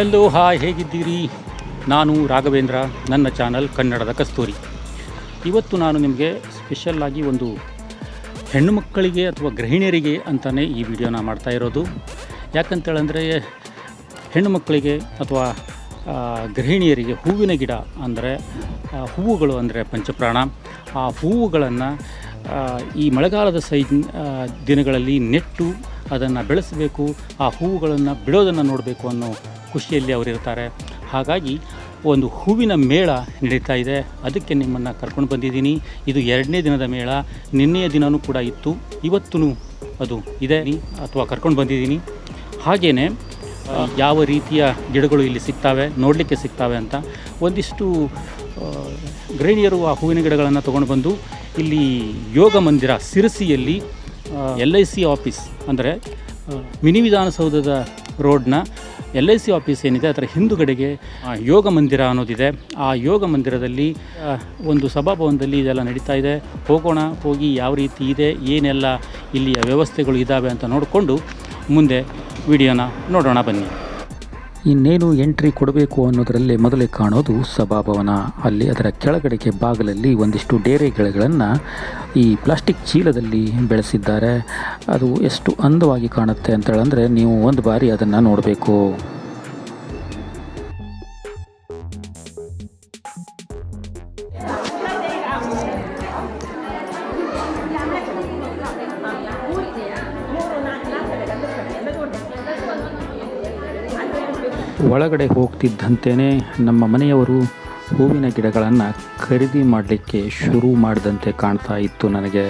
Hello hi ಹೇಗಿದ್ದೀರಿ? ನಾನು ರಾಘವೇಂದ್ರ, ನನ್ನ ಚಾನಲ್ ಕನ್ನಡದ ಕಸ್ತೂರಿ. ಇವತ್ತು ನಾನು ನಿಮಗೆ ಸ್ಪೆಷಲ್ಲಾಗಿ ಒಂದು ಹೆಣ್ಣು ಮಕ್ಕಳಿಗೆ ಅಥವಾ ಗೃಹಿಣಿಯರಿಗೆ ಅಂತಲೇ ಈ ವಿಡಿಯೋನ ಮಾಡ್ತಾ ಇರೋದು. ಯಾಕಂತೇಳಂದರೆ, ಹೆಣ್ಣು ಮಕ್ಕಳಿಗೆ ಅಥವಾ ಗೃಹಿಣಿಯರಿಗೆ ಹೂವಿನ ಗಿಡ ಅಂದರೆ ಹೂವುಗಳು ಅಂದರೆ ಪಂಚಪ್ರಾಣ. ಆ ಹೂವುಗಳನ್ನು ಈ ಮಳೆಗಾಲದ ಸೈ ದಿನಗಳಲ್ಲಿ ನೆಟ್ಟು ಅದನ್ನು ಬೆಳೆಸಬೇಕು, ಆ ಹೂವುಗಳನ್ನು ಬಿಡೋದನ್ನು ನೋಡಬೇಕು ಅನ್ನೋ ಖುಷಿಯಲ್ಲಿ ಅವರಿರ್ತಾರೆ ಹಾಗಾಗಿ ಒಂದು ಹೂವಿನ ಮೇಳ ನಡೀತಾ ಇದೆ. ಅದಕ್ಕೆ ನಿಮ್ಮನ್ನು ಕರ್ಕೊಂಡು ಬಂದಿದ್ದೀನಿ. ಇದು ಎರಡನೇ ದಿನದ ಮೇಳ. ನಿನ್ನೆಯ ದಿನವೂ ಕೂಡ ಇತ್ತು. ಇವತ್ತೂ ಅದು ಇದೆ. ಅಥವಾ ಕರ್ಕೊಂಡು ಬಂದಿದ್ದೀನಿ. ಹಾಗೆಯೇ ಯಾವ ರೀತಿಯ ಗಿಡಗಳು ಇಲ್ಲಿ ಸಿಗ್ತವೆ, ನೋಡಲಿಕ್ಕೆ ಸಿಗ್ತವೆ ಅಂತ ಒಂದಿಷ್ಟು ಗೃಹಿಣಿಯರು ಆ ಹೂವಿನ ಗಿಡಗಳನ್ನು ತೊಗೊಂಡು ಬಂದು ಇಲ್ಲಿ ಯೋಗ ಮಂದಿರ ಸಿರಸಿಯಲ್ಲಿ ಎಲ್ ಐ ಸಿ ಆಫೀಸ್ ಅಂದರೆ ಮಿನಿ ವಿಧಾನಸೌಧದ ರೋಡ್ನ ಎಲ್ ಐ ಸಿ ಆಫೀಸ್ ಏನಿದೆ, ಅದರ ಹಿಂದುಗಡೆಗೆ ಯೋಗ ಮಂದಿರ ಅನ್ನೋದಿದೆ. ಆ ಯೋಗ ಮಂದಿರದಲ್ಲಿ ಒಂದು ಸಭಾಭವನದಲ್ಲಿ ಇದೆಲ್ಲ ನಡೀತಾ ಇದೆ. ಹೋಗೋಣ, ಹೋಗಿ ಯಾವ ರೀತಿ ಇದೆ, ಏನೆಲ್ಲ ಇಲ್ಲಿಯ ವ್ಯವಸ್ಥೆಗಳು ಇದ್ದಾವೆ ಅಂತ ನೋಡಿಕೊಂಡು ಮುಂದೆ ವಿಡಿಯೋನ ನೋಡೋಣ ಬನ್ನಿ. ಇನ್ನೇನು ಎಂಟ್ರಿ ಕೊಡಬೇಕು ಅನ್ನೋದರಲ್ಲೇ ಮೊದಲೇ ಕಾಣೋದು ಸಭಾಭವನ. ಅಲ್ಲಿ ಅದರ ಕೆಳಗಡೆಗೆ ಬಾಗಿಲಲ್ಲಿ ಒಂದಿಷ್ಟು ಡೇರೆ ಗಿಡಗಳನ್ನು ಈ ಪ್ಲಾಸ್ಟಿಕ್ ಚೀಲದಲ್ಲಿ ಬೆಳೆಸಿದ್ದಾರೆ. ಅದು ಎಷ್ಟು ಅಂದವಾಗಿ ಕಾಣುತ್ತೆ ಅಂತೇಳಂದರೆ ನೀವು ಒಂದು ಬಾರಿ ಅದನ್ನು ನೋಡಬೇಕು. ಒಳಗಡೆ ಹೋಗ್ತಿದ್ದಂತೆಯೇ ನಮ್ಮ ಮನೆಯವರು ಹೂವಿನ ಗಿಡಗಳನ್ನು ಖರೀದಿ ಮಾಡಲಿಕ್ಕೆ ಶುರು ಮಾಡಿದಂತೆ ಕಾಣ್ತಾ ಇತ್ತು ನನಗೆ.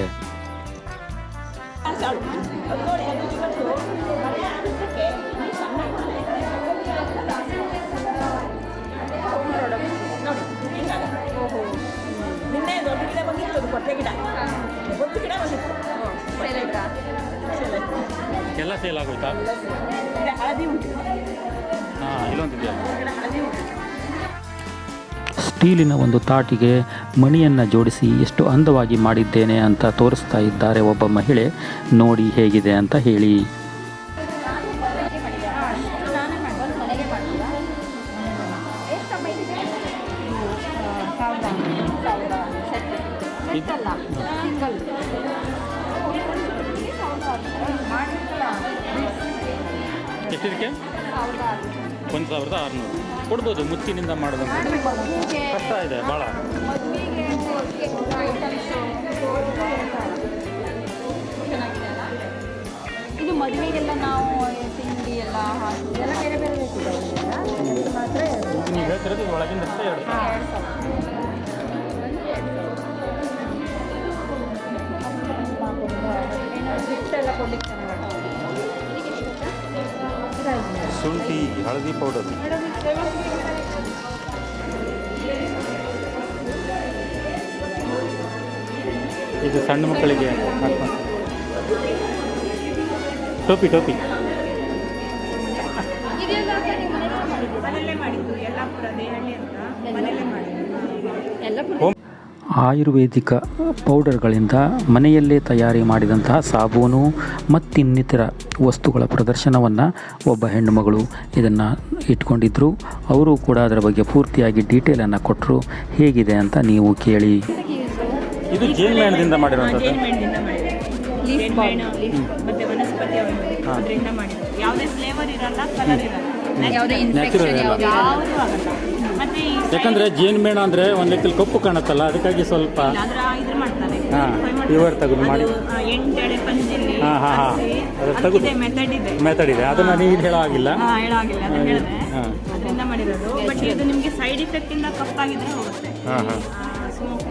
ತಾಟಿಗೆ ಮಣಿಯನ್ನು ಜೋಡಿಸಿ ಎಷ್ಟು ಅಂದವಾಗಿ ಮಾಡಿದ್ದೇನೆ ಅಂತ ತೋರಿಸ್ತಾ ಇದ್ದಾರೆ ಒಬ್ಬ ಮಹಿಳೆ. ನೋಡಿ ಹೇಗಿದೆ ಅಂತ ಹೇಳಿ. ಎಷ್ಟಿದಕ್ಕೆ? ಒಂದು ಸಾವಿರದ ಆರುನೂರು. ಕೊಡ್ಬೋದು ಮುತ್ತಿನಿಂದ ಮಾಡೋದಂತ ನೀವು ಹೇಳ್ತಿರೋದು ಇದು ಒಳಗಿಂದ ಅಷ್ಟೇ ಎರಡು. ಶುಂಠಿ ಹಳದಿ ಪೌಡರ್ ಇದು ಸಣ್ಣ ಮಕ್ಕಳಿಗೆ ಟೋಪಿ ಟೋಪಿ. ಆಯುರ್ವೇದಿಕ ಪೌಡರ್ಗಳಿಂದ ಮನೆಯಲ್ಲೇ ತಯಾರಿ ಮಾಡಿದಂತಹ ಸಾಬೂನು ಮತ್ತಿನ್ನಿತರ ವಸ್ತುಗಳ ಪ್ರದರ್ಶನವನ್ನು ಒಬ್ಬ ಹೆಣ್ಣುಮಗಳು ಇದನ್ನು ಇಟ್ಕೊಂಡಿದ್ರು. ಅವರು ಕೂಡ ಅದರ ಬಗ್ಗೆ ಪೂರ್ತಿಯಾಗಿ ಡೀಟೇಲನ್ನು ಕೊಟ್ಟರು ಹೇಗಿದೆ ಅಂತ ನೀವು ಕೇಳಿ. ಇದು ಜೇನುಮೇಣದಿಂದ ಮಾಡಿರುವಂಥದ್ದು? ಜೇನುಮೆಣ್ಣು ಮತ್ತೆ ವನಸ್ಪತಿ ಅದರಿಂದ ಯಾವುದೇ ಫ್ಲೇವರ್ ಇರಲ್ಲ ಕಲರ್ ಇರಲ್ಲ. ಯಾವುದೇ ಇನ್ಫೆಕ್ಷನ್. ಯಾವುದೂ ಆಗಲ್ಲ. ಮತ್ತೆ ಜೇನು ಯಾಕಂದರೆ ಜೇನುಮೇಣ ಅಂದರೆ ಒಂದು ಲೆಕ್ಕದಲ್ಲಿ ಕಪ್ಪು ಕಾಣುತ್ತಲ್ಲ ಅದಕ್ಕಾಗಿ ಸ್ವಲ್ಪ ಹಾ, ತೆಗೆದು ಮಾಡಿ. ಹಾ, ಹಾ, ಹಾ. ಅದ್ರ ತೆಗೆದು. ಮೆಥಡ್ ಇದೆ. ಅದನ್ನು ನೀವು ಹೇಳೋ ಆಗಿಲ್ಲ ಹಾ ಹಾ. ಹಾಂ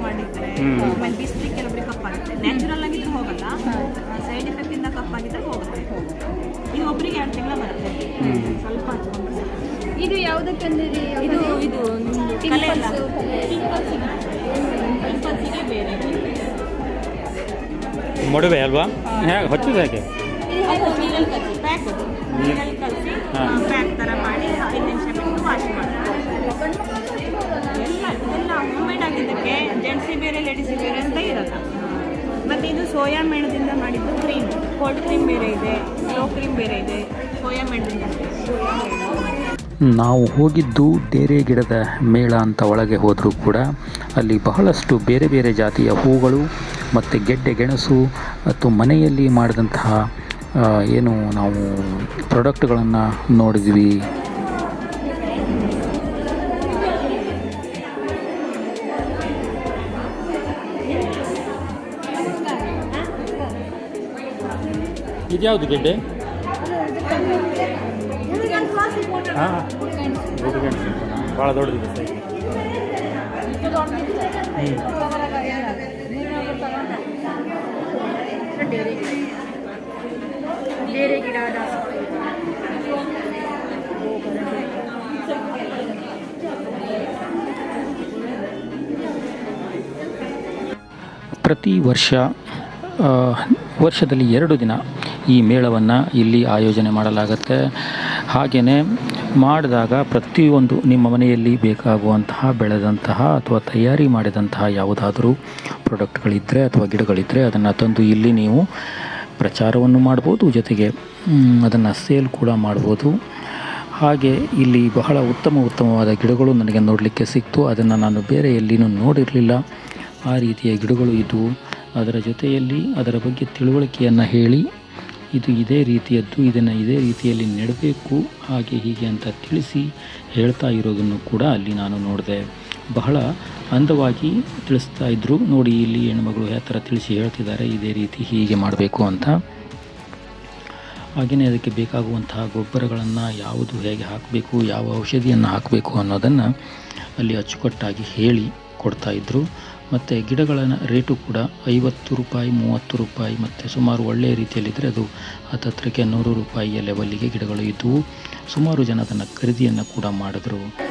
ಮಾಡಿದ್ರೆ ಹ್ಮ್. ಆಮೇಲೆ ಬಿಸಿಲಿಗೆ ಕೆಲವೊಬ್ಬರಿಗೆ ಕಪ್ಪಾಗುತ್ತೆ. ನ್ಯಾಚುರಲ್ ಆಗಿದ್ರೆ ಹೋಗಲ್ಲ. ಸೈಡ್ ಎಫೆಕ್ಟ್ ಇಂದ ಕಪ್ಪಾಗಿದ್ರೆ ಹೋಗುತ್ತೆ. ಇದು ಒಬ್ಬರಿಗೆ ಎರಡು ತಿಂಗಳ ಬರುತ್ತೆ. ಸ್ವಲ್ಪ. ಇದು ಯಾವುದಕ್ಕಂದ್ರೆ? ಇದು ಇದು ಮೊಡವೆ ಅಲ್ವಾ? ಹೇಗೆ ಹಚ್ಚೋದು ಹೇಗೆ? ಪ್ಯಾಕ್ ಥರ ಮಾಡಿ ಐದು ನಿಮಿಷ ಬಿಟ್ಟು ವಾಶ್ ಮಾಡ್ತಾರೆ ಎಲ್ಲ ಎಲ್ಲ ಹೋಮ್ಮೇಡ್ ಆಗಿದ್ದಕ್ಕೆ ಜೆಂಟ್ಸಿ ಬೇರೆ ಲೇಡೀಸಿ ಬೇರೆ ಅಂತ ಇರಲ್ಲ. ಮತ್ತು ಇದು ಸೋಯಾ ಮೇಣದಿಂದ ಮಾಡಿದ್ದು ಕ್ರೀಮ್ ಕೋಲ್ಡ್ ಕ್ರೀಮ್ ಬೇರೆ ಇದೆ ಸ್ಲೋ ಕ್ರೀಮ್ ಬೇರೆ ಇದೆ ಸೋಯಾ ಮೇಣದಿಂದ ನಾವು ಹೋಗಿದ್ದು ಡೇರೆ ಗಿಡದ ಮೇಳ ಅಂತ ಒಳಗೆ ಹೋದರೂ ಕೂಡ ಅಲ್ಲಿ ಬಹಳಷ್ಟು ಬೇರೆ ಬೇರೆ ಜಾತಿಯ ಹೂಗಳು ಮತ್ತು ಗೆಡ್ಡೆ ಗೆಣಸು, ಮತ್ತು ಮನೆಯಲ್ಲಿ ಮಾಡಿದಂತಹ ಏನು ನಾವು ಪ್ರಾಡಕ್ಟ್ಗಳನ್ನು ನೋಡಿದ್ವಿ. ಇದ್ಯಾವುದು ಗೆಡ್ಡೆ? ಭಾಳ ದೊಡ್ಡದಿದೆ ಪ್ರತಿ ವರ್ಷ ವರ್ಷದಲ್ಲಿ ಎರಡು ದಿನ ಈ ಮೇಳವನ್ನು ಇಲ್ಲಿ ಆಯೋಜನೆ ಮಾಡಲಾಗುತ್ತೆ. ಹಾಗೆಯೇ ಮಾಡಿದಾಗ ಪ್ರತಿಯೊಂದು ನಿಮ್ಮ ಮನೆಯಲ್ಲಿ ಬೇಕಾಗುವಂತಹ, ಬೆಳೆದಂತಹ ಅಥವಾ ತಯಾರಿ ಮಾಡಿದಂತಹ ಯಾವುದಾದರೂ ಪ್ರಾಡಕ್ಟ್ಗಳಿದ್ದರೆ ಅಥವಾ ಗಿಡಗಳಿದ್ದರೆ ಅದನ್ನು ತಂದು ಇಲ್ಲಿ ನೀವು ಪ್ರಚಾರವನ್ನು ಮಾಡ್ಬೋದು, ಜೊತೆಗೆ ಅದನ್ನು ಸೇಲ್ ಕೂಡ ಮಾಡ್ಬೋದು. ಹಾಗೆ ಇಲ್ಲಿ ಬಹಳ ಉತ್ತಮ ಉತ್ತಮವಾದ ಗಿಡಗಳು ನನಗೆ ನೋಡಲಿಕ್ಕೆ ಸಿಕ್ತು. ಅದನ್ನು ನಾನು ಬೇರೆ ಎಲ್ಲಿನೂ ನೋಡಿರಲಿಲ್ಲ. ಆ ರೀತಿಯ ಗಿಡಗಳು ಇದ್ದವು ಅದರ ಜೊತೆಯಲ್ಲಿ ಅದರ ಬಗ್ಗೆ ತಿಳುವಳಿಕೆಯನ್ನು ಹೇಳಿ ಇದು ಇದೇ ರೀತಿಯದ್ದು, ಇದನ್ನು ಇದೇ ರೀತಿಯಲ್ಲಿ ನೆಡಬೇಕು, ಹಾಗೆ ಹೀಗೆ ಅಂತ ತಿಳಿಸಿ ಹೇಳ್ತಾ ಇರೋದನ್ನು ಕೂಡ ಅಲ್ಲಿ ನಾನು ನೋಡಿದೆ. ಬಹಳ ಅಂದವಾಗಿ ತಿಳಿಸ್ತಾ ಇದ್ದರು ನೋಡಿ, ಇಲ್ಲಿ ಹೆಣ್ಮಗಳು ಯಾವ ಥರ ತಿಳಿಸಿ ಹೇಳ್ತಿದ್ದಾರೆ, ಇದೇ ರೀತಿ ಹೀಗೆ ಮಾಡಬೇಕು ಅಂತ. ಹಾಗೆಯೇ ಅದಕ್ಕೆ ಬೇಕಾಗುವಂತಹ ಗೊಬ್ಬರಗಳನ್ನು ಯಾವುದು ಹೇಗೆ ಹಾಕಬೇಕು, ಯಾವ ಔಷಧಿಯನ್ನು ಹಾಕಬೇಕು ಅನ್ನೋದನ್ನು ಅಲ್ಲಿ ಅಚ್ಚುಕಟ್ಟಾಗಿ ಹೇಳಿ ಕೊಡ್ತಾಯಿದ್ರು ಮತ್ತು ಗಿಡಗಳ ರೇಟು ಕೂಡ ಐವತ್ತು ರೂಪಾಯಿ, ಮೂವತ್ತು ರೂಪಾಯಿ ಮತ್ತು ಸುಮಾರು ಒಳ್ಳೆಯ ರೀತಿಯಲ್ಲಿದ್ದರೆ ಅದು ಹತ್ತತ್ರಕ್ಕೆ ನೂರು ರೂಪಾಯಿಯ ಲೆವೆಲ್ಲಿಗೆ ಗಿಡಗಳು ಇದ್ದವು ಸುಮಾರು ಜನ ಅದನ್ನು ಖರೀದಿಯನ್ನು ಕೂಡ ಮಾಡಿದ್ರು.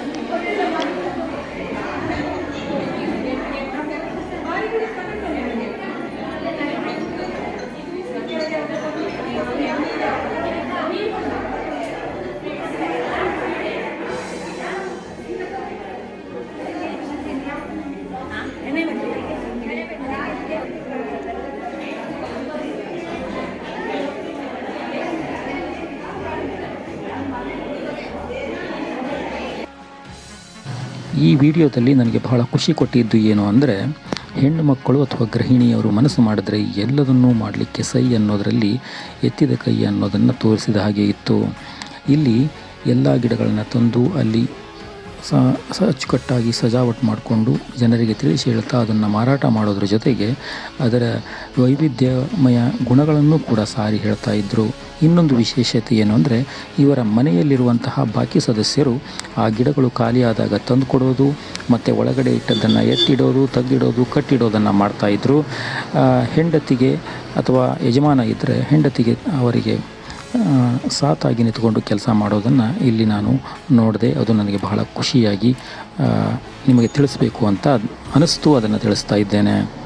ವಿಡಿಯೋದಲ್ಲಿ ನನಗೆ ಬಹಳ ಖುಷಿ ಕೊಟ್ಟಿದ್ದು ಏನು ಅಂದರೆ ಹೆಣ್ಣು ಮಕ್ಕಳು ಅಥವಾ ಗೃಹಿಣಿಯವರು ಮನಸ್ಸು ಮಾಡಿದ್ರೆ ಎಲ್ಲದನ್ನೂ ಮಾಡಲಿಕ್ಕೆ ಸೈ ಅನ್ನೋದರಲ್ಲಿ ಎತ್ತಿದ ಕೈ ಅನ್ನೋದನ್ನು ತೋರಿಸಿದ ಹಾಗೆ ಇತ್ತು. ಇಲ್ಲಿ ಎಲ್ಲ ಗಿಡಗಳನ್ನು ತಂದು ಅಲ್ಲಿ ಸ ಅಚ್ಚುಕಟ್ಟಾಗಿ ಸಜಾವಟ್ ಮಾಡಿಕೊಂಡು ಜನರಿಗೆ ತಿಳಿಸಿ ಹೇಳ್ತಾ ಅದನ್ನು ಮಾರಾಟ ಮಾಡೋದ್ರ ಜೊತೆಗೆ ಅದರ ವೈವಿಧ್ಯಮಯ ಗುಣಗಳನ್ನು ಕೂಡ ಸಾರಿ ಹೇಳ್ತಾ ಇದ್ದರು ಇನ್ನೊಂದು ವಿಶೇಷತೆ ಏನು ಅಂದರೆ ಇವರ ಮನೆಯಲ್ಲಿರುವಂತಹ ಬಾಕಿ ಸದಸ್ಯರು ಆ ಗಿಡಗಳು ಖಾಲಿಯಾದಾಗ ತಂದು ಕೊಡೋದು, ಮತ್ತು ಒಳಗಡೆ ಇಟ್ಟದ್ದನ್ನು ಎತ್ತಿಡೋದು, ತೆಗ್ದಿಡೋದು, ಕಟ್ಟಿಡೋದನ್ನು ಮಾಡ್ತಾಯಿದ್ರು ಹೆಂಡತಿಗೆ ಅಥವಾ ಯಜಮಾನ ಇದ್ದರೆ ಹೆಂಡತಿಗೆ ಅವರಿಗೆ ಸಾತಾಗಿ ನಿಂತ್ಕೊಂಡು ಕೆಲಸ ಮಾಡೋದನ್ನು ಇಲ್ಲಿ ನಾನು ನೋಡಿದೆ. ಅದು ನನಗೆ ಬಹಳ ಖುಷಿಯಾಗಿ ನಿಮಗೆ ತಿಳಿಸ್ಬೇಕು ಅಂತ ಅನಿಸ್ತು, ಅದನ್ನು ತಿಳಿಸ್ತಾ ಇದ್ದೇನೆ.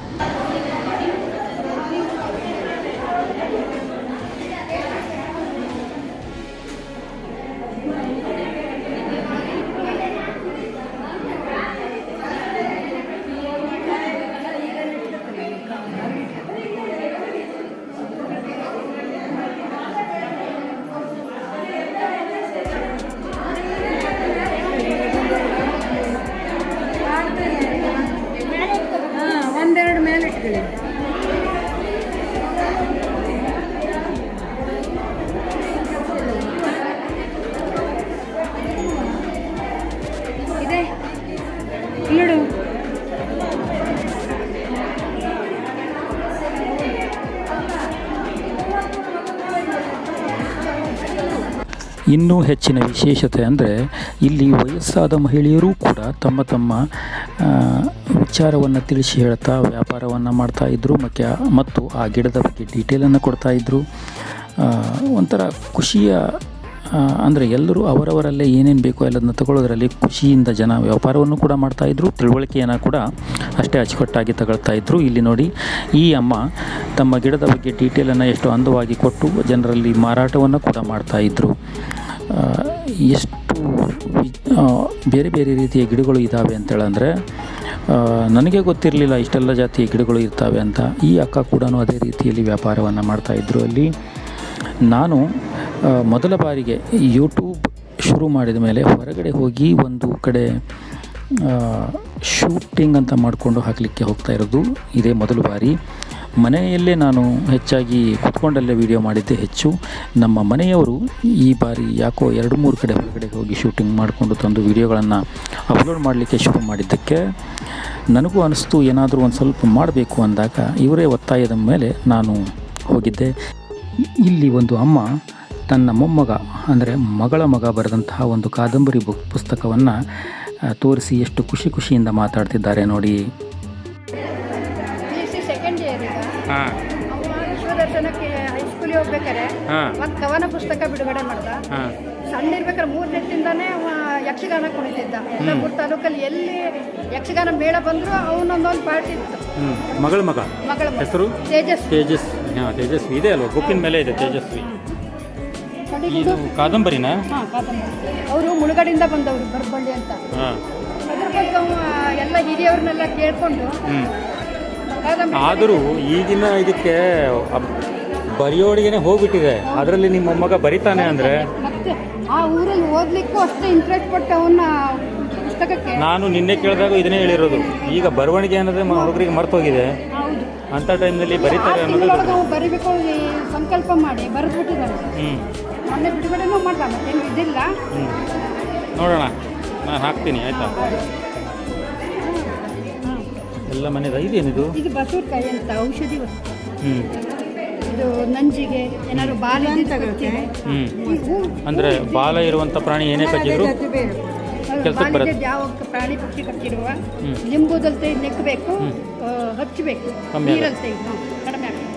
ಇದೆ ನೋಡು ಇನ್ನೂ ಹೆಚ್ಚಿನ ವಿಶೇಷತೆ ಅಂದರೆ ಇಲ್ಲಿ ವಯಸ್ಸಾದ ಮಹಿಳೆಯರೂ ಕೂಡ ತಮ್ಮ ತಮ್ಮ ವಿಚಾರವನ್ನು ತಿಳಿಸಿ ಹೇಳ್ತಾ ವ್ಯಾಪಾರವನ್ನು ಇದ್ದರು ಮತ್ತು ಮತ್ತು ಆ ಗಿಡದ ಬಗ್ಗೆ ಡೀಟೇಲನ್ನು ಕೊಡ್ತಾ ಇದ್ದರು ಒಂಥರ ಖುಷಿಯ ಅಂದರೆ ಎಲ್ಲರೂ ಅವರವರಲ್ಲೇ ಏನೇನು ಬೇಕೋ ಎಲ್ಲದನ್ನ ತಗೊಳ್ಳೋದ್ರಲ್ಲಿ ಖುಷಿಯಿಂದ ಜನ ವ್ಯಾಪಾರವನ್ನು ಕೂಡ ಮಾಡ್ತಾಯಿದ್ರು ತಿಳುವಳಿಕೆಯನ್ನು ಕೂಡ ಅಷ್ಟೇ ಅಚ್ಚುಕಟ್ಟಾಗಿ ತಗೊಳ್ತಾ ಇದ್ದರು ಇಲ್ಲಿ ನೋಡಿ, ಈ ಅಮ್ಮ ತಮ್ಮ ಗಿಡದ ಬಗ್ಗೆ ಡೀಟೇಲನ್ನು ಎಷ್ಟು ಅಂದವಾಗಿ ಕೊಟ್ಟು ಜನರಲ್ಲಿ ಮಾರಾಟವನ್ನು ಕೂಡ ಮಾಡ್ತಾಯಿದ್ರು ಎಷ್ಟು ಬೇರೆ ಬೇರೆ ರೀತಿಯ ಗಿಡಗಳು ಇದ್ದಾವೆ ಅಂತೇಳಂದರೆ ನನಗೆ ಗೊತ್ತಿರಲಿಲ್ಲ ಇಷ್ಟೆಲ್ಲ ಜಾತಿಯ ಗಿಡಗಳು ಇರ್ತವೆ ಅಂತ. ಈ ಅಕ್ಕ ಕೂಡ ಅದೇ ರೀತಿಯಲ್ಲಿ ವ್ಯಾಪಾರವನ್ನು ಮಾಡ್ತಾಯಿದ್ರು ಅಲ್ಲಿ ನಾನು ಮೊದಲ ಬಾರಿಗೆ ಯೂಟ್ಯೂಬ್ ಶುರು ಮಾಡಿದ ಮೇಲೆ ಹೊರಗಡೆ ಹೋಗಿ ಒಂದು ಕಡೆ ಶೂಟಿಂಗ್ ಅಂತ ಮಾಡಿಕೊಂಡು ಹಾಕಲಿಕ್ಕೆ ಹೋಗ್ತಾ ಇರೋದು. ಇದೇ ಮೊದಲ ಬಾರಿ. ಮನೆಯಲ್ಲೇ ನಾನು ಹೆಚ್ಚಾಗಿ ಕುತ್ಕೊಂಡಲ್ಲೇ ವಿಡಿಯೋ ಮಾಡಿದ್ದೆ ಹೆಚ್ಚು. ನಮ್ಮ ಮನೆಯವರು ಈ ಬಾರಿ ಯಾಕೋ ಎರಡು ಮೂರು ಕಡೆ ಹೊರಗಡೆ ಹೋಗಿ ಶೂಟಿಂಗ್ ಮಾಡಿಕೊಂಡು ತಂದು ವಿಡಿಯೋಗಳನ್ನು ಅಪ್ಲೋಡ್ ಮಾಡಲಿಕ್ಕೆ ಶುರು ಮಾಡಿದ್ದಕ್ಕೆ ನನಗೂ ಅನಿಸ್ತು ಏನಾದರೂ ಒಂದು ಸ್ವಲ್ಪ ಮಾಡಬೇಕು ಅಂದಾಗ ಇವರೇ ಒತ್ತಾಯದ ಮೇಲೆ ನಾನು ಹೋಗಿದ್ದೆ. ಇಲ್ಲಿ ಒಂದು ಅಮ್ಮ ತನ್ನ ಮೊಮ್ಮಗ ಅಂದರೆ ಮಗಳ ಮಗ ಬರೆದಂತಹ ಒಂದು ಕಾದಂಬರಿ ಬುಕ್ ಪುಸ್ತಕವನ್ನು ತೋರಿಸಿ ಎಷ್ಟು ಖುಷಿ ಖುಷಿಯಿಂದ ಮಾತಾಡ್ತಿದ್ದಾರೆ ನೋಡಿ. ವಿಶ್ವದರ್ಶನಕ್ಕೆ ಹೈಸ್ಕೂಲಿಗೆ ಹೋಗ್ಬೇಕಾರೆ ಹಾಂ. ಒಂದು ಕವನ ಪುಸ್ತಕ ಬಿಡುಗಡೆ ಮಾಡ್ದ. ಹಾಂ. ಸಣ್ಣ ಇರ್ಬೇಕಾದ್ರೆ ಮೂರ್ ಅವ ಯಕ್ಷಗಾನ ಕುಣಿತಿದ್ದ. ಎಲ್ಲ ಮೂರು ತಾಲೂಕಲ್ಲಿ ಎಲ್ಲಿ ಯಕ್ಷಗಾನ ಮೇಳ ಬಂದರೂ ಅವನೊಂದೊಂದು ಪಾರ್ಟಿ ಇತ್ತು. ಮಗಳ ಮಗ? ಮಗಳ ಮಗ. ಹೆಸರು? ತೇಜಸ್. ತೇಜಸ್ವಿ ಹಾಂ ತೇಜಸ್ವಿ. ಇದೆ ಅಲ್ವಾ? ಬುಕ್ಕಿನ ಮೇಲೆ ಇದೆ ತೇಜಸ್ವಿ. ಇದು ಕಾದಂಬರಿನಾ? ಹಾಂ ಕಾದಂಬರಿ. ಅವರು ಮುಳುಗಡೆಯಿಂದ ಬಂದವರು ಬರ್ಬಳ್ಳಿ ಅಂತ. ಹಾಂ. ಅದ್ರ ಬಗ್ಗೆ ಅವ ಎಲ್ಲ ಹಿರಿಯವ್ರನ್ನೆಲ್ಲ ಕೇಳ್ಕೊಂಡು ಹ್ಞೂ ಕಾದಂಬರಿ ಆದರೂ ಈಗಿನ ಇದಕ್ಕೆ ಅಬ್- ಬರೆಯೋಳಿಗೆನೆ ಹೋಗ್ಬಿಟ್ಟಿದೆ. ಅದರಲ್ಲಿ ನಿಮ್ಮ ಮೊಮ್ಮಗ ಬರಿತಾನೆ. ಅಂದರೆ? ಮತ್ತೆ ಆ ಊರಲ್ಲಿ ಓದ್ಲಿಕ್ಕೂ ಅಷ್ಟೇ ಇಂಟ್ರೆಸ್ಟ್ ಪಟ್ಟವನ್ನ ಪುಸ್ತಕಕ್ಕೆ. ನಾನು ನಿನ್ನೆ ಕೇಳಿದಾಗ ಇದನ್ನೇ ಹೇಳಿರೋದು. ಈಗ ಬರವಣಿಗೆ ಅನ್ನೋದೇ ಮ- ಹುಡುಗರಿಗೆ ಮರ್ತೋಗಿದೆ. ಹೌದು. ಅಂಥ ಟೈಮ್ನಲ್ಲಿ ಬರೀತಾರೆ ಅನ್ನೋದು ತಿಂಗಳೊಳಗೆ ಅವ ಬರಿಬೇಕು ಈ ಸಂಕಲ್ಪ ಮಾಡಿ ಬರೆದ್ಬಿಟ್ಟಿದ್ದಾನೆ ಹ್ಞೂ ಮೊನ್ನೆ ಬಿಡುಗಡೆನೂ ಮಾಡ್ದ ಮತ್ತೇನು ಇದಿಲ್ಲ. ಹ್ಞೂ ನೋಡೋಣ ನಾನು ಹಾಕ್ತೀನಿ ಆಯಿತಾ? ಎಲ್ಲ ಮನೆದ ಇದೇನಿದು? ಇದು ಬಸವಕಾಯಿ ಅಂತ ಔಷಧಿ ವಸ್ತು. ಹ್ಞೂ ಇದು ನಂಜಿಗೆ ಏನಾದ್ರು ಬಾಲ ಅಂದರೆ ಬಾಲ ಇರುವಂಥ ಪ್ರಾಣಿ ಏನೇ ಕಚ್ಚಿದ್ರು ಕೆಲ್ಸಕ್ಕೆ ಬರುತ್ತೆ. ಯಾವ ಪ್ರಾಣಿ ಪಕ್ಷಿ ಕಚ್ಚಿರುವ. ಲಿಂಬುದಲ್ತೆ ನೆಕ್ಕಬೇಕು ಹಚ್ಚಬೇಕು. ನೀರಲ್ತೆ ಕಡಿಮೆ ಆಗ್ತದೆ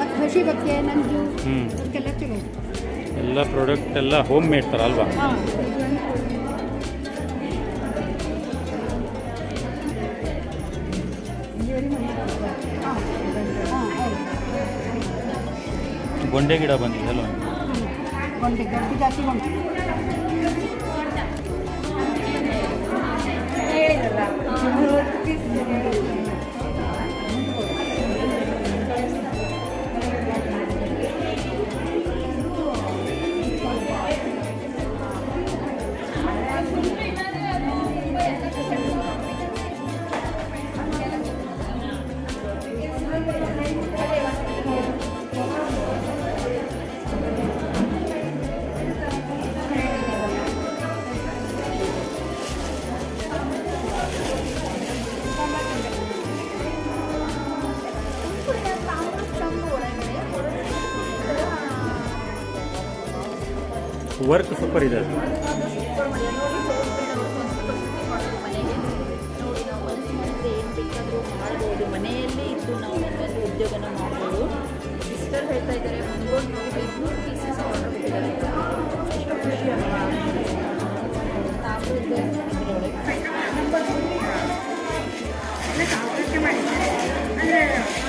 ಮತ್ತು ಹಸಿ ಬಗ್ಗೆ ನಂಜು ಅದಕ್ಕೆಲ್ಲ ಚಲೋ ಎಲ್ಲ ಪ್ರಾಡಕ್ಟ್ ಎಲ್ಲ ಹೋಮ್ ಮೇಡ್ ಥರ ಅಲ್ವಾ? ಹಾಂ ಗೊಂಡೆ ಗಿಡ ಬಂದಿದೆ ಅಲ್ಲ ಗೊಂಡೆ ಗಟ್ಟಿ ಜಾಸ್ತಿ ಗೊಂಡೆ. ವರ್ಕ್ ಸೂಪರ್ ಇದೆ. ಮನೆಯಲ್ಲೇ ಇದ್ದು ನಾವು ಉದ್ಯೋಗನ ಮಾಡ್ಬೋದು ಸಿಸ್ಟರ್ ಹೇಳ್ತಾ ಇದ್ದಾರೆ ಒಂದು ಹೋಗಬೇಕು ಪೀಸಸ್ ಆರ್ಡರ್ ಖುಷಿ ಅಲ್ವಾ ಹಾಂ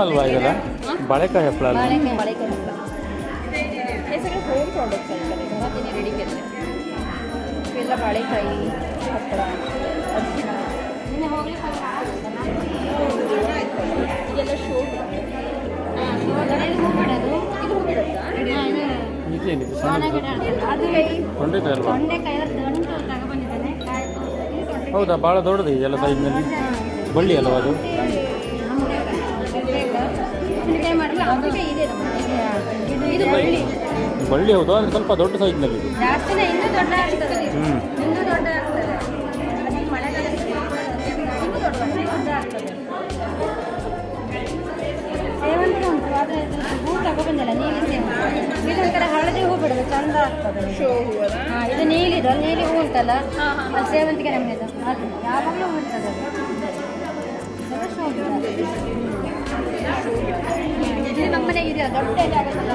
ಹಪ್ಪಳ ಅಲ್ವಾ? ಇದೆಲ್ಲ ಬಾಳೆಕಾಯಿ ಹಪ್ಪಳ. ಅಲ್ವಾ ಬಾಳೆಕಾಯಿ ಹಪ್ಪಳ ಶೋ ಇದೇನಿದು? ತೊಂಡೆಕಾಯಿ ಅಲ್ವಾ? ಹೌದಾ? ಭಾಳ ದೊಡ್ಡದು ಇದೆಲ್ಲ ಸೈಜ್ನಲ್ಲಿ ಬಳ್ಳಿ ಅಲ್ವಾ ಅದು? ಇದು ಬಳ್ಳಿ ಬಳ್ಳಿ ಹೌದು ಸ್ವಲ್ಪ ದೊಡ್ಡ ಸೈಜ್ನಲ್ಲಿ. ಜಾಸ್ತಿನೇ ಇನ್ನೂ ದೊಡ್ಡ ಆಗ್ತದೆ. ಹ್ಞೂ ಇನ್ನೂ ದೊಡ್ಡ ಆಗ್ತದೆ. ಅದು ಮಳೆಗಾಲದಲ್ಲಿ ಇನ್ನೂ ದೊಡ್ಡ ದೊಡ್ಡ ಆಗ್ತದೆ. ಸೇವಂತಿಗೆ ಉಂಟು ಆದರೆ ಇದ್ರದ್ದು ಹೂ ತಗೊಬಂದಿಲ್ಲ ನೀಲಿ ಸೇವಂತಿಗೆ ಇದು ಒಂಥರ ಹಳದಿ ಹೂ ಬಿಡೋದು ಚಂದ ಆಗ್ತದೆ. ಶೋ ಹೂವಲ್ಲ ಹಾಂ ಇದು ನೀಲಿದು ನೀಲಿ ಹೂ ಉಂಟಲ್ಲ? ಅದು ಸೇವಂತಿಗೆ ನಮ್ಮದು ಅದು ಯಾವಾಗಲೂ ಹೂ ಇರ್ತದೆ ಅದು ಅದೆಲ್ಲ ನಮ್ಮ ಮನೆ ಇದೆಯಾ ದೊಡ್ಡ ಆಗುತ್ತಲ್ಲ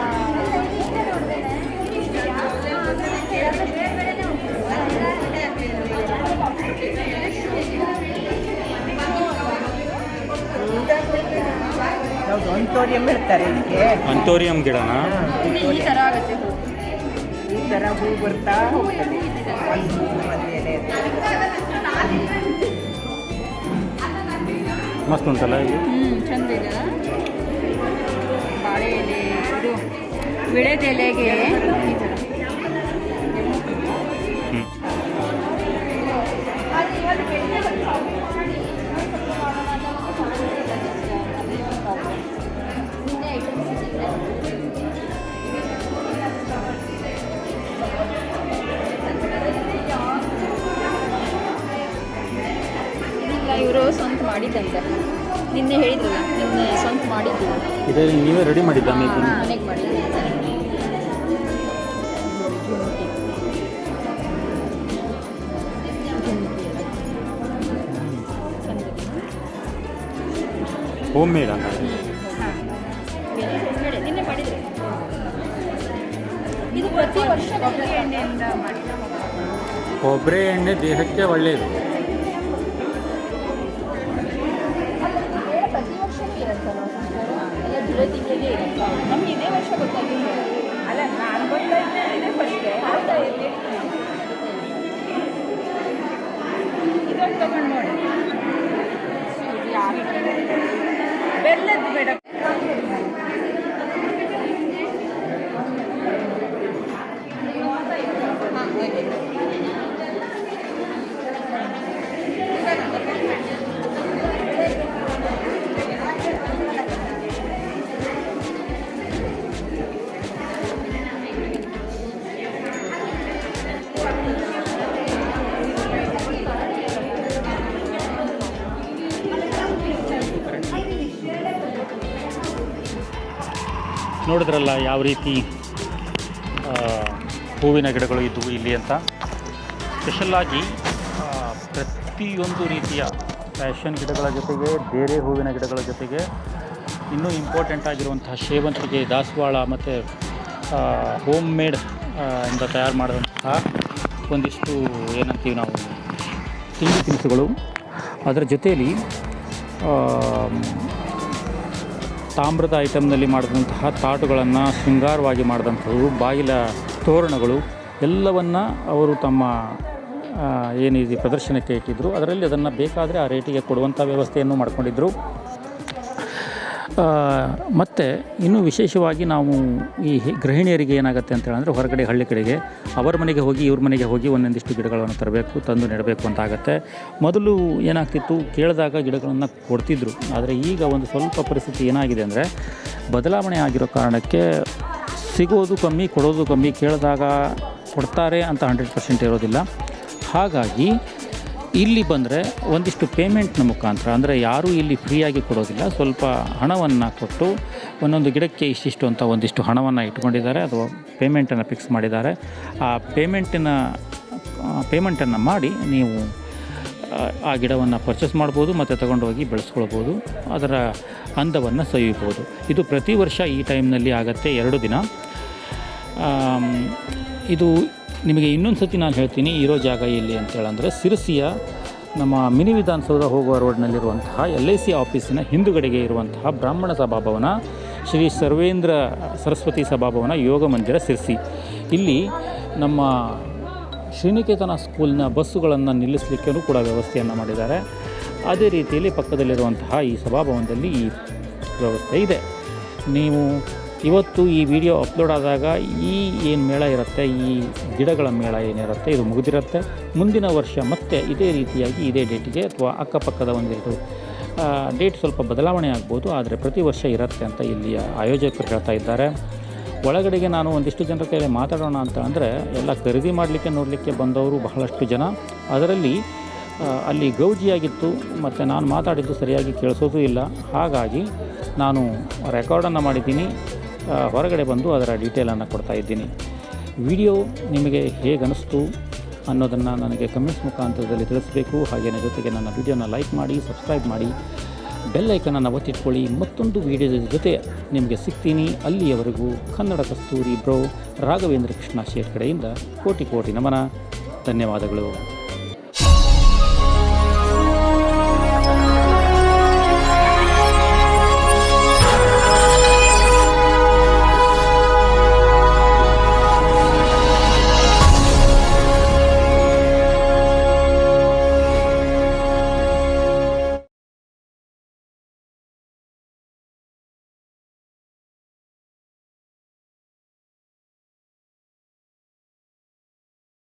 ಇದಕ್ಕೆ ಅಂಥೋರಿಯಂ ಗಿಡನಾ? ಈ ಥರ ಆಗುತ್ತೆ. ಹೂ. ಈ ಥರ ಹೂ ಬರ್ತಾ ಹೋಗ್ತದೆ. ಒಂದು ಹೂ ಒಂದು ಎಲೆ ಮಸ್ತ್ ಉಂಟಲ್ಲ ಇದು. ಚಂದ ಎಲೆ ಇದು ವಿಳೆದ ಎಲೆಗೆ ಈ ಥರ ಹ್ಞೂ ಇದೆಲ್ಲ ಇವರು ಸ್ವಂತ ಮಾಡಿದ್ದಂತೆ. ನಿನ್ನೆ ಹೇಳಿದ್ರು ನಿನ್ನೆ ಸ್ವಂತ ಮಾಡಿದ್ದು ಇದರಲ್ಲಿ ನೀವೇ ರೆಡಿ ಮಾಡಿದ್ದ ಮೇಕು ಮನೆಗೆ ಮಾಡಿದ್ದು ಜುಮ್ಕಿ. ಜುಮ್ಕಿ ಎಲ್ಲ. ಚಂದ ಇದೆ. ಹೋಮ್ ಮೇಡ್ ಬೇರೆ ನಿನ್ನೆ ಮಾಡಿದ್ರು ಇದು ಪ್ರತಿ ವರ್ಷ ಎಣ್ಣೆಯಿಂದ ಮಾಡಿದ ಕೊಬ್ಬರಿ ಎಣ್ಣೆ ದೇಹಕ್ಕೆ ಒಳ್ಳೆಯದು ফেলে দেবে এটা ನೋಡಿದ್ರಲ್ಲ ಯಾವ ರೀತಿ ಹೂವಿನ ಗಿಡಗಳು ಇದ್ದವು ಇಲ್ಲಿ ಅಂತ. ಸ್ಪೆಷಲ್ಲಾಗಿ ಪ್ರತಿಯೊಂದು ರೀತಿಯ ಫ್ಯಾಷನ್ ಗಿಡಗಳ ಜೊತೆಗೆ, ಬೇರೆ ಹೂವಿನ ಗಿಡಗಳ ಜೊತೆಗೆ ಇನ್ನೂ ಇಂಪಾರ್ಟೆಂಟ್ ಆಗಿರುವಂತಹ ಸೇವಂತಿಗೆ ದಾಸವಾಳ ಮತ್ತು ಹೋಮ್ ಮೇಡ್ ಇಂದ ತಯಾರು ಮಾಡಿದಂತಹ ಒಂದಿಷ್ಟು ಏನಂತೀವಿ ನಾವು, ತಿಂಡಿ ತಿನಿಸುಗಳು. ಅದರ ಜೊತೆಯಲ್ಲಿ ತಾಮ್ರದ ಐಟಮ್ನಲ್ಲಿ ಮಾಡಿದಂತಹ ತಾಟುಗಳನ್ನು ಶೃಂಗಾರವಾಗಿ ಮಾಡಿದಂಥವು ಬಾಗಿಲ ತೋರಣಗಳು, ಎಲ್ಲವನ್ನು ಅವರು ತಮ್ಮ ಏನಿದೆ, ಪ್ರದರ್ಶನಕ್ಕೆ ಇಟ್ಟಿದ್ದರು ಅದರಲ್ಲಿ ಅದನ್ನು ಬೇಕಾದರೆ ಆ ರೇಟಿಗೆ ಕೊಡುವಂಥ ವ್ಯವಸ್ಥೆಯನ್ನು ಮಾಡಿಕೊಂಡಿದ್ದರು ಮತ್ತು ಇನ್ನೂ ವಿಶೇಷವಾಗಿ ನಾವು ಈ ಗೃಹಿಣಿಯರಿಗೆ ಏನಾಗುತ್ತೆ ಅಂತ ಹೇಳಿದ್ರೆ ಹೊರಗಡೆ ಹಳ್ಳಿ ಕಡೆಗೆ ಅವರ ಮನೆಗೆ ಹೋಗಿ ಇವ್ರ ಮನೆಗೆ ಹೋಗಿ ಒಂದೊಂದಿಷ್ಟು ಗಿಡಗಳನ್ನು ತರಬೇಕು, ತಂದು ನೆಡಬೇಕು ಅಂತ ಆಗುತ್ತೆ. ಮೊದಲು ಏನಾಗ್ತಿತ್ತು, ಕೇಳಿದಾಗ ಗಿಡಗಳನ್ನು ಕೊಡ್ತಿದ್ರು. ಆದರೆ ಈಗ ಒಂದು ಸ್ವಲ್ಪ ಪರಿಸ್ಥಿತಿ ಏನಾಗಿದೆ ಅಂದರೆ ಬದಲಾವಣೆ ಆಗಿರೋ ಕಾರಣಕ್ಕೆ ಸಿಗೋದು ಕಮ್ಮಿ, ಕೊಡೋದು ಕಮ್ಮಿ, ಕೇಳಿದಾಗ ಕೊಡ್ತಾರೆ ಅಂತ ಹಂಡ್ರೆಡ್ ಪರ್ಸೆಂಟ್ ಇರೋದಿಲ್ಲ. ಹಾಗಾಗಿ ಇಲ್ಲಿ ಬಂದರೆ ಒಂದಿಷ್ಟು ಪೇಮೆಂಟ್ನ ಮುಖಾಂತರ ಅಂದರೆ ಯಾರೂ ಇಲ್ಲಿ ಫ್ರೀಯಾಗಿ ಕೊಡೋದಿಲ್ಲ ಸ್ವಲ್ಪ ಹಣವನ್ನು ಕೊಟ್ಟು ಒಂದೊಂದು ಗಿಡಕ್ಕೆ ಇಷ್ಟಿಷ್ಟು ಅಂತ ಒಂದಿಷ್ಟು ಹಣವನ್ನು ಇಟ್ಕೊಂಡಿದ್ದಾರೆ ಅಥವಾ ಪೇಮೆಂಟನ್ನು ಫಿಕ್ಸ್ ಮಾಡಿದ್ದಾರೆ. ಆ ಪೇಮೆಂಟಿನ ಪೇಮೆಂಟನ್ನು ಮಾಡಿ ನೀವು ಆ, ಗಿಡವನ್ನು ಪರ್ಚೇಸ್ ಮಾಡ್ಬೋದು ಮತ್ತು ತಗೊಂಡೋಗಿ ಬೆಳೆಸ್ಕೊಳ್ಬೋದು ಅದರ ಅಂದವನ್ನು ಸವಿಬೋದು ಇದು ಪ್ರತಿ ವರ್ಷ ಈ ಟೈಮ್ನಲ್ಲಿ ಆಗುತ್ತೆ ಎರಡು ದಿನ. ಇದು ನಿಮಗೆ ಇನ್ನೊಂದು ಸತಿ ನಾನು ಹೇಳ್ತೀನಿ, ಇರೋ ಜಾಗ ಎಲ್ಲಿ ಅಂತೇಳಂದರೆ ಸಿರಸಿಯ ನಮ್ಮ ಮಿನಿ ವಿಧಾನಸೌಧ ಹೋಗುವ ರೋಡ್ನಲ್ಲಿರುವಂತಹ ಎಲ್ ಐ ಸಿ ಆಫೀಸಿನ ಹಿಂದುಗಡೆಗೆ ಇರುವಂತಹ ಬ್ರಾಹ್ಮಣ ಸಭಾಭವನ, ಶ್ರೀ ಸರ್ವೇಂದ್ರ ಸರಸ್ವತಿ ಸಭಾಭವನ, ಯೋಗ ಮಂದಿರ ಸಿರ್ಸಿ. ಇಲ್ಲಿ ನಮ್ಮ ಶ್ರೀನಿಕೇತನ ಸ್ಕೂಲ್ನ ಬಸ್ಸುಗಳನ್ನು ನಿಲ್ಲಿಸಲಿಕ್ಕೂ ಕೂಡ ವ್ಯವಸ್ಥೆಯನ್ನು ಮಾಡಿದ್ದಾರೆ. ಅದೇ ರೀತಿಯಲ್ಲಿ ಪಕ್ಕದಲ್ಲಿರುವಂತಹ ಈ ಸಭಾಭವನದಲ್ಲಿ ಈ ವ್ಯವಸ್ಥೆ ಇದೆ. ನೀವು ಇವತ್ತು ಈ ವಿಡಿಯೋ ಅಪ್ಲೋಡ್ ಆದಾಗ ಈ ಏನು ಮೇಳ ಇರುತ್ತೆ, ಈ ಗಿಡಗಳ ಮೇಳ ಏನಿರುತ್ತೆ, ಇದು ಮುಗಿದಿರುತ್ತೆ. ಮುಂದಿನ ವರ್ಷ ಮತ್ತೆ ಇದೇ ರೀತಿಯಾಗಿ ಇದೇ ಡೇಟಿಗೆ ಅಥವಾ ಅಕ್ಕಪಕ್ಕದ ಒಂದೆರಡು ಡೇಟ್ ಸ್ವಲ್ಪ ಬದಲಾವಣೆ ಆಗ್ಬೋದು, ಆದರೆ ಪ್ರತಿ ವರ್ಷ ಇರುತ್ತೆ ಅಂತ ಇಲ್ಲಿಯ ಆಯೋಜಕರು ಹೇಳ್ತಾ ಇದ್ದಾರೆ. ಒಳಗಡೆಗೆ ನಾನು ಒಂದಿಷ್ಟು ಜನರ ಕೈಯಲ್ಲಿ ಮಾತಾಡೋಣ ಅಂತ ಅಂದರೆ, ಎಲ್ಲ ಖರೀದಿ ಮಾಡಲಿಕ್ಕೆ ನೋಡಲಿಕ್ಕೆ ಬಂದವರು ಬಹಳಷ್ಟು ಜನ. ಅದರಲ್ಲಿ ಅಲ್ಲಿ ಗೌಜಿಯಾಗಿತ್ತು, ಮತ್ತು ನಾನು ಮಾತಾಡಿದ್ದು ಸರಿಯಾಗಿ ಕೇಳಿಸೋದೂ ಇಲ್ಲ. ಹಾಗಾಗಿ ನಾನು ರೆಕಾರ್ಡನ್ನು ಮಾಡಿದ್ದೀನಿ. ಹೊರಗಡೆ ಬಂದು ಅದರ ಡೀಟೇಲನ್ನು ಕೊಡ್ತಾ ಇದ್ದೀನಿ. ವಿಡಿಯೋ ನಿಮಗೆ ಹೇಗೆ ಅನ್ನಿಸ್ತು ಅನ್ನೋದನ್ನು ನನಗೆ ಕಮೆಂಟ್ಸ್ ಮುಖಾಂತರದಲ್ಲಿ ತಿಳಿಸಬೇಕು. ಹಾಗೆಯೇ ಜೊತೆಗೆ ನನ್ನ ವಿಡಿಯೋನ ಲೈಕ್ ಮಾಡಿ ಸಬ್ಸ್ಕ್ರೈಬ್ ಮಾಡಿ ಬೆಲ್ಲೈಕನನ್ನು ಒತ್ತಿಟ್ಕೊಳ್ಳಿ. ಮತ್ತೊಂದು ವಿಡಿಯೋದ ಜೊತೆ ನಿಮಗೆ ಸಿಗ್ತೀನಿ. ಅಲ್ಲಿಯವರೆಗೂ ಕನ್ನಡ ಕಸ್ತೂರಿ ಬ್ರೋ ರಾಘವೇಂದ್ರ ಕೃಷ್ಣ ಶೇಟ್ ಕಡೆಯಿಂದ ಕೋಟಿ ಕೋಟಿ ನಮನ. ಧನ್ಯವಾದಗಳು.